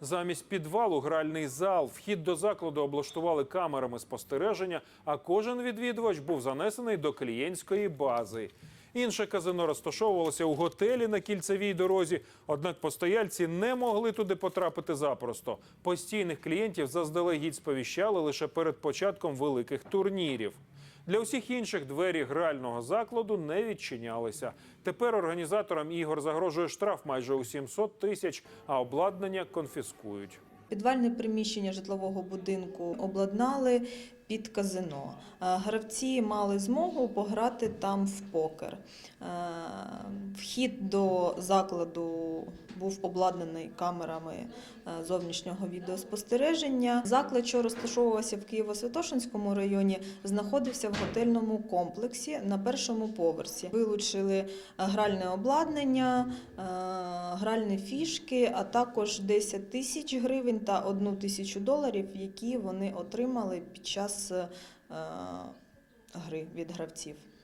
Замість підвалу гральний зал. Вхід до закладу облаштували камерами спостереження, а кожен відвідувач був занесений до клієнтської бази. Інше казино розташовувалося у готелі на кільцевій дорозі. Однак постояльці не могли туди потрапити запросто. Постійних клієнтів заздалегідь сповіщали лише перед початком великих турнірів. Для усіх інших двері грального закладу не відчинялися. Тепер організаторам ігор загрожує штраф майже у 700 тисяч, а обладнання конфіскують. Підвальне приміщення житлового будинку обладнали під казино. Е, Гравці мали змогу пограти там в покер. Е, Вхід до закладу був обладнаний камерами е, зовнішнього відеоспостереження. Заклад, що розташовувався в Києво-Святошинському районі, знаходився в готельному комплексі на першому поверсі. Вилучили е, гральне обладнання, е, гральні фішки, а також 10 тисяч гривень та 1 тисячу доларів, які вони отримали під час гри від гравців.